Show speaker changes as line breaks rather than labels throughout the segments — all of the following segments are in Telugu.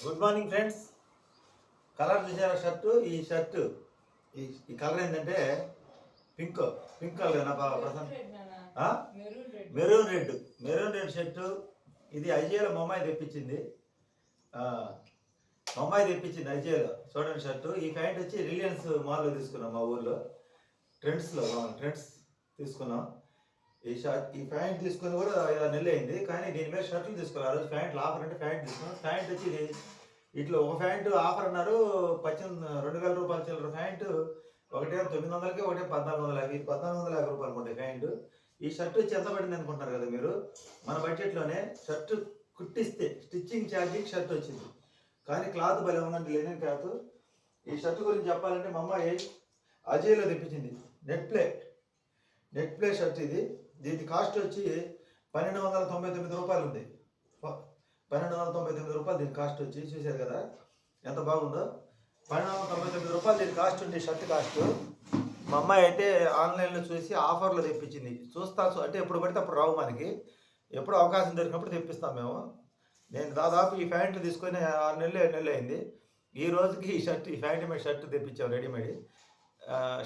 గుడ్ మార్నింగ్ ఫ్రెండ్స్ కలర్ చూసారా షర్టు ఈ షర్టు ఈ ఈ కలర్ ఏంటంటే పింక్ పింక్ కలర్ ఆ? Maroon red maroon red shirt ఇది ఐజీఏలో మా అమ్మాయి తెప్పించింది. ఆ, మా అమ్మాయి తెప్పించింది ఐజీఏలో చూడండి షర్టు ఈ ప్యాంట్ వచ్చి రిలయన్స్ మాల్లో తీసుకున్నాం మా ఊర్లో. ట్రెండ్స్లో ట్రెండ్స్ తీసుకున్నాం. ఈ షర్ట్ ఈ ప్యాంట్ తీసుకుని కూడా ఐదు నెలలు అయింది కానీ దీని మీద షర్ట్లు తీసుకోవాలి. ఆ రోజు ప్యాంట్లు ఆఫర్ అంటే ప్యాంట్ తీసుకున్నాం. ప్యాంట్ వచ్చి ఇట్లా ఒక ప్యాంట్ ఆఫర్ అన్నారు. పద్దెనిమిది రెండు వేల రూపాయల చిల్లర ప్యాంటు. ఒకటే తొమ్మిది వందలకి ఒకటే పద్నాలుగు వందల యాభై పద్నాలుగు వందల యాభై రూపాయలు ఉంటాయి ప్యాంటు. ఈ షర్ట్ వచ్చి ఎంత పడింది అనుకుంటున్నారు కదా మీరు? మన బడ్జెట్లోనే షర్ట్ కుట్టిస్తే స్టిచ్చింగ్ ఛార్జింగ్ షర్ట్ వచ్చింది. కానీ క్లాత్ భలే ఉందండి లెనిన్ క్లాత్. ఈ షర్ట్ గురించి చెప్పాలంటే మా అమ్మాయి అజయ్లో తెప్పించింది. Net Play. Net Play shirt ఇది. దీని కాస్ట్ వచ్చి పన్నెండు వందల తొంభై తొమ్మిది రూపాయలు ఉంది. పన్నెండు వందల తొంభై తొమ్మిది రూపాయలు దీని కాస్ట్ వచ్చి చూశారు కదా? ఎంత బాగుందో? పన్నెండు వందల తొంభై తొమ్మిది రూపాయలు దీని కాస్ట్ ఉంది షర్ట్ కాస్ట్ మా అమ్మాయి అయితే ఆన్లైన్లో చూసి ఆఫర్లో తెప్పించింది. చూస్తా అంటే ఎప్పుడు పడితే అప్పుడు రావు మనకి. ఎప్పుడు అవకాశం దొరికినప్పుడు తెప్పిస్తాం మేము. నేను దాదాపు ఈ ప్యాంట్లు తీసుకొని ఆరు నెలలు ఏడు నెలలు అయింది. ఈ రోజుకి ఈ షర్ట్ ఈ ప్యాంట్ మీద షర్ట్ తెప్పించాం రెడీమేడ్.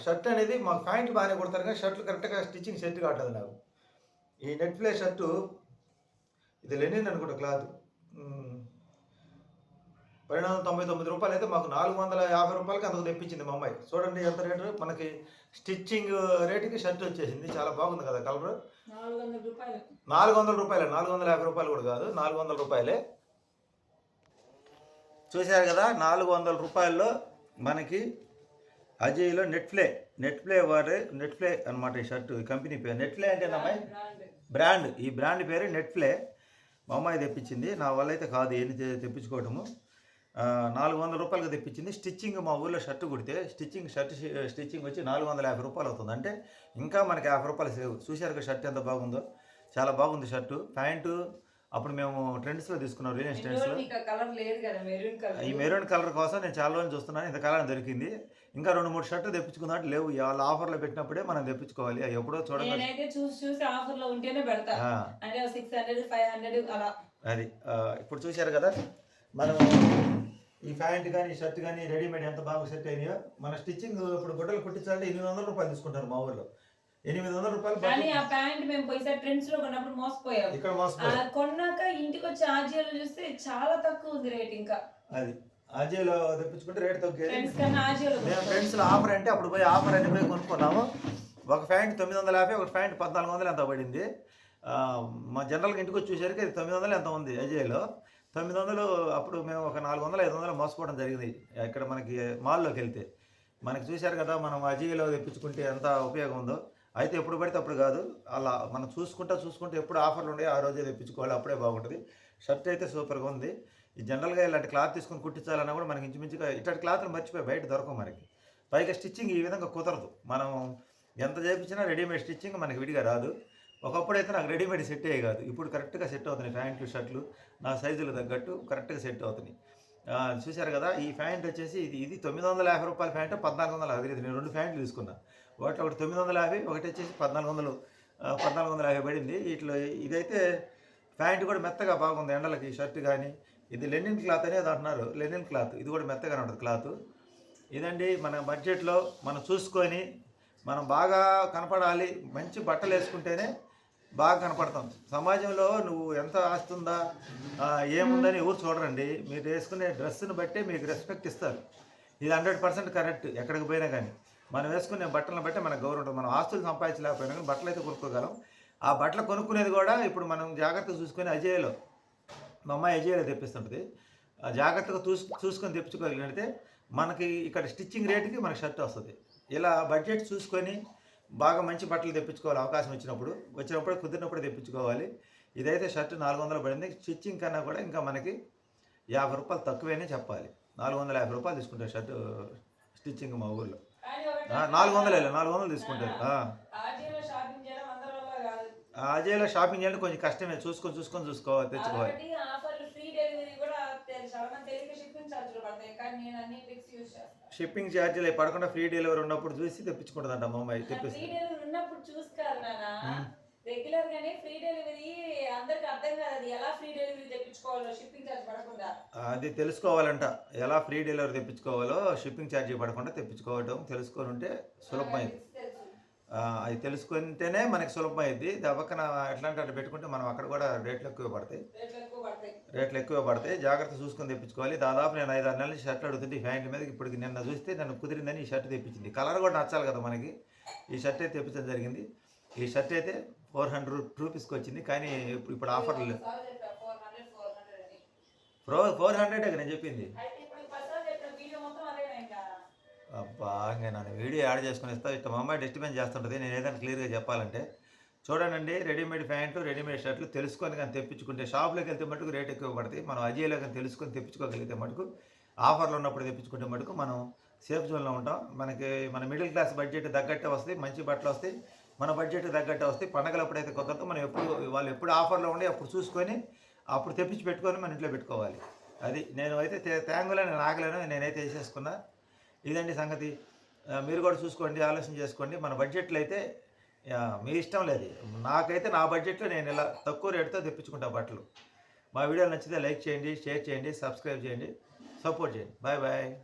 షర్ట్ అనేది మాకు ప్యాంట్ బాగానే కొడతారు కానీ షర్ట్లు కరెక్ట్గా స్టిచ్చింగ్ సెట్ కావట్లేదు నాకు. ఈ నెట్ ప్లే షర్టు ఇది లెనిన్ అనుకుంటా క్లాత్. పన్నెండు వందల తొంభై తొమ్మిది రూపాయలు అయితే మాకు నాలుగు వందల యాభై రూపాయలకి అంతకు తెప్పించింది మా అమ్మాయి. చూడండి ఎంత రేటు. మనకి స్టిచ్చింగ్ రేటుకి షర్ట్ వచ్చేసింది. చాలా బాగుంది కదా కలర్.
నాలుగు వందల రూపాయలు
నాలుగు వందల రూపాయలే. నాలుగు వందల యాభై రూపాయలు కూడా కాదు. నాలుగు వందల రూపాయలే. చూశారు కదా నాలుగు వందల రూపాయల్లో మనకి అజయ్లో నెట్ఫ్లే నెట్ఫ్లే వారే నెట్ఫ్లే అనమాట ఈ షర్టు ఈ కంపెనీ పేరు. నెట్ఫ్లే అంటే అమ్మాయి
బ్రాండ్
ఈ బ్రాండ్ పేరు నెట్ఫ్లే మా అమ్మాయి తెప్పించింది. నా వల్ల అయితే కాదు ఏంటి తెప్పించుకోవటము. నాలుగు వందల రూపాయలకి తెప్పించింది. స్టిచ్చింగ్ మా ఊళ్ళో షర్ట్ కుడితే స్టిచ్చింగ్ షర్ట్ స్టిచ్చింగ్ వచ్చి నాలుగు వందల యాభై రూపాయలు అవుతుంది. అంటే ఇంకా మనకి యాభై రూపాయలు సేవ్. చూశారు షర్ట్ ఎంత బాగుందో? చాలా బాగుంది షర్టు. ప్యాంటు అప్పుడు మేము ట్రెండ్స్లో తీసుకున్నాం రిలయన్స్ ట్రెండ్స్లో
నీకు కలర్ లేదు కదా మెరూన్ కలర్
ఈ మెరూన్ కలర్ కోసం నేను చాలా రోజులు చూస్తున్నాను ఇంత కలర్ దొరికింది. ఇంకా రెండు మూడు షర్ట్లు తెప్పించుకున్నట్టు లేవు వాళ్ళ ఆఫర్లో పెట్టినప్పుడే మనం తెప్పించుకోవాలి. ఎప్పుడో చూడండి.
నేనైతే చూసి చూసి ఆఫర్లో ఉంటేనే పెడతా. అంటే సిక్స్ హండ్రెడ్ ఫైవ్ హండ్రెడ్ అలా.
అది ఇప్పుడు చూశారు కదా మనం ఈ ప్యాంట్ కానీ ఈ షర్ట్ కానీ రెడీమేడ్ ఎంత బాగా సెట్ అయినాయో. మన స్టిచ్చింగ్ ఇప్పుడు గుడ్డలు కుట్టించాలంటే ఎనిమిది వందల రూపాయలు తీసుకుంటారు మా ఊర్లో. ఎనిమిది వందల రూపాయలు
కానీ ఆ ప్యాంట్ మేము పోయిసారి ట్రెండ్స్లో కొన్నప్పుడు మోసపోయాం.
ఇక్కడ మోసపోయి.
కొన్నాక ఇంటికి వచ్చి ఆర్జీలో చూస్తే చాలా తక్కువ ఉంది రేట్ ఇంకా.
అది అజయ్లో తెప్పించుకుంటే రేట్
ఫ్రెండ్స్ ఆర్జీలో
మేము ఫ్రెండ్స్లో ఆఫర్ అంటే అప్పుడు పోయి ఆఫర్ అని పోయి కొనుక్కున్నాము. ఒక ప్యాంట్ తొమ్మిది వందల యాభై ఒక ప్యాంట్ పద్నాలుగు వందలు ఎంత పడింది. మా జనరల్గా ఇంటికి వచ్చి చూసరికి అది తొమ్మిది వందలు ఎంత ఉంది అజయ్లో తొమ్మిది వందలు అప్పుడు మేము ఒక నాలుగు వందలు ఐదు వందలు మోసపోవడం జరిగింది. ఇక్కడ మనకి మాల్లోకి వెళ్తే. మనకి చూశారు కదా మనం అజయ్లో తెప్పించుకుంటే ఎంత ఉపయోగం ఉందో. అయితే ఎప్పుడు పడితే అప్పుడు కాదు అలా మనం చూసుకుంటా చూసుకుంటే ఎప్పుడు ఆఫర్లు ఉండే ఆ రోజే తెప్పించుకోవాలి అప్పుడే బాగుంటుంది. షర్ట్ అయితే సూపర్గా ఉంది. ఈ జనరల్గా ఇలాంటి క్లాత్ తీసుకొని కుట్టించాలన్నా కూడా మనకి ఇంచుమించుగా ఇట్లాంటి క్లాత్లు మర్చిపోయి బయట దొరకవు మనకి. పైగా స్టిచ్చింగ్ ఈ విధంగా కుదరదు. మనం ఎంత చేయించినా రెడీమేడ్ స్టిచ్చింగ్ మనకి విడిగా రాదు. ఒకప్పుడు అయితే నాకు రెడీమేడ్ సెట్ అయ్యే కాదు. ఇప్పుడు కరెక్ట్గా సెట్ అవుతున్నాయి ప్యాంట్లు షర్ట్లు నా సైజులు తగ్గట్టు కరెక్ట్గా సెట్ అవుతున్నాయి. చూశారు కదా ఈ ప్యాంట్ వచ్చేసి ఇది ఇది తొమ్మిది వందల యాభై రూపాయల ప్యాంట్ పద్నాలుగు వందల యాభై నేను రెండు ప్యాంట్లు తీసుకున్నా. వాటిలో ఒకటి తొమ్మిది వందల యాభై ఒకటి వచ్చేసి పద్నాలుగు వందలు పద్నాలుగు వందల యాభై పడింది. వీటిలో ఇదైతే ప్యాంట్ కూడా మెత్తగా బాగుంది ఎండలకి షర్ట్ కానీ. ఇది లెనిన్ క్లాత్ అనేది అంటున్నారు. Linen cloth. ఇది కూడా మెత్తగానే ఉంటుంది క్లాత్. ఇదండి మన బడ్జెట్లో మనం చూసుకొని మనం బాగా కనపడాలి మంచి బట్టలు వేసుకుంటేనే బాగా కనపడతాం. సమాజంలో నువ్వు ఎంత ఆస్తుందా ఏముందని ఎవరు చూడరండి. మీరు వేసుకునే డ్రెస్సుని బట్టే మీకు రెస్పెక్ట్ ఇస్తారు. ఇది హండ్రెడ్ పర్సెంట్ కరెక్ట్ ఎక్కడికి పోయినా కానీ. మనం వేసుకునే బట్టలను బట్టే మనకు గౌరవం ఉంటుంది. మనం ఆస్తులు సంపాదించలేకపోయినా కానీ బట్టలు అయితే కొనుక్కోగలం. ఆ బట్టలు కొనుక్కునేది కూడా ఇప్పుడు మనం జాగ్రత్తగా చూసుకొని అజయ్లో మా అమ్మాయి అజయ్లో తెప్పిస్తుంటుంది. ఆ జాగ్రత్తగా చూసు చూసుకొని తెప్పించుకోగలిగితే మనకి ఇక్కడ స్టిచ్చింగ్ రేటుకి మనకి షర్ట్ వస్తుంది. ఇలా బడ్జెట్ చూసుకొని బాగా మంచి బట్టలు తెప్పించుకోవాలి అవకాశం వచ్చినప్పుడు వచ్చినప్పుడు కుదిరినప్పుడు తెప్పించుకోవాలి. ఇదైతే షర్ట్ నాలుగు వందలు పడింది. స్టిచ్చింగ్ కన్నా కూడా ఇంకా మనకి యాభై రూపాయలు తక్కువేనే చెప్పాలి. నాలుగు వందల యాభై రూపాయలు తీసుకుంటారు షర్ట్ స్టిచ్చింగ్ మా ఊళ్ళో నాలుగు వందలు వెళ్ళి నాలుగు వందలు తీసుకుంటారు.
చేయడం
అజయ్లో షాపింగ్ చేయాలంటే కొంచెం కష్టమే చూసుకొని చూసుకొని చూసుకోవాలి తెచ్చుకోవాలి.
షిప్పింగ్ ఛార్జీలు
పడకుండా ఫ్రీ డెలివరీ ఉన్నప్పుడు చూసి తెప్పించుకుంటుందంట మా అమ్మాయి తెప్పిస్తుంది
రెగ్యులర్ గానే ఫ్రీ డెలివరీ అర్థం కాదు అది. ఎలా ఫ్రీ డెలివరీ తెప్పించుకోవాలో షిప్పింగ్ చార్జ్ పడకుండా.
అది తెలుసుకోవాలంట. ఎలా ఫ్రీ డెలివరీ తెప్పించుకోవాలో షిప్పింగ్ ఛార్జీ పడకుండా తెప్పించుకోవడం తెలుసుకొని ఉంటే సులభమైంది అది తెలుసుకుంటేనే మనకి సులభమైంది. పక్కన ఎట్లాంటి అట్లా పెట్టుకుంటే మనం అక్కడ కూడా రేట్లు ఎక్కువ పడతాయి.
రేట్లు ఎక్కువ పడతాయి.
జాగ్రత్త చూసుకొని తెప్పించుకోవాలి. దాదాపు నేను ఐదు ఆరు నెలల నుంచి షర్ట్ అడుగుతుంటే ఈ ప్యాంట్ మీద ఇప్పటికి నిన్న చూస్తే నన్ను కుదిరిందని ఈ షర్ట్ తెప్పించింది. కలర్ కూడా నచ్చాలి కదా మనకి. ఈ షర్ట్ అయితే తెప్పించడం జరిగింది. ఈ షర్ట్ అయితే ఫోర్ హండ్రెడ్ రూపీస్కి వచ్చింది కానీ ఇప్పుడు ఇప్పుడు ఆఫర్లు లేవు.
Four four hundred
pro four hundred నేను చెప్పింది.
అయితే వీడియో
అబ్బా ఇంకా నన్ను వీడియో యాడ్ చేసుకుని ఇస్తా. ఇట్లా మా అమ్మాయి డిస్టర్బెన్స్ చేస్తుంటుంది నేను ఏదైనా క్లియర్గా చెప్పాలంటే. చూడండి రెడీమేడ్ ప్యాంటు రెడీమేడ్ షర్ట్లు తెలుసుకొని కానీ తెప్పించుకుంటే షాప్లోకి వెళ్తే మటుకు రేట్ ఎక్కువ పడుతుంది మనం అజయ్లో కానీ తెలుసుకొని తెప్పించుకోగలిగితే మటుకు ఆఫర్లు ఉన్నప్పుడు తెప్పించుకుంటే మటుకు మనం సేఫ్ జోన్లో ఉంటాం. మనకి మన మిడిల్ క్లాస్ బడ్జెట్ తగ్గట్టే వస్తాయి మంచి బట్టలు వస్తాయి. మన బడ్జెట్ తగ్గట్టు వస్తే పండగలప్పుడు అయితే కుదరదు. మనం ఎప్పుడు వాళ్ళు ఎప్పుడు ఆఫర్లో ఉండి అప్పుడు చూసుకొని అప్పుడు తెప్పించి పెట్టుకొని మన ఇంట్లో పెట్టుకోవాలి. అది నేను అయితే తే- తేంగులో నేను ఆగలేను. నేనైతే వేసేసుకున్నా. ఇదండి సంగతి. మీరు కూడా చూసుకోండి ఆలోచన చేసుకోండి. మన బడ్జెట్లో అయితే మీ ఇష్టం లేదు. నాకైతే నా బడ్జెట్లో నేను ఇలా తక్కువ రేటుతో తెప్పించుకుంటా బట్టలు. మా వీడియో నచ్చితే లైక్ చేయండి షేర్ చేయండి సబ్స్క్రైబ్ చేయండి. సపోర్ట్ చేయండి. Bye bye.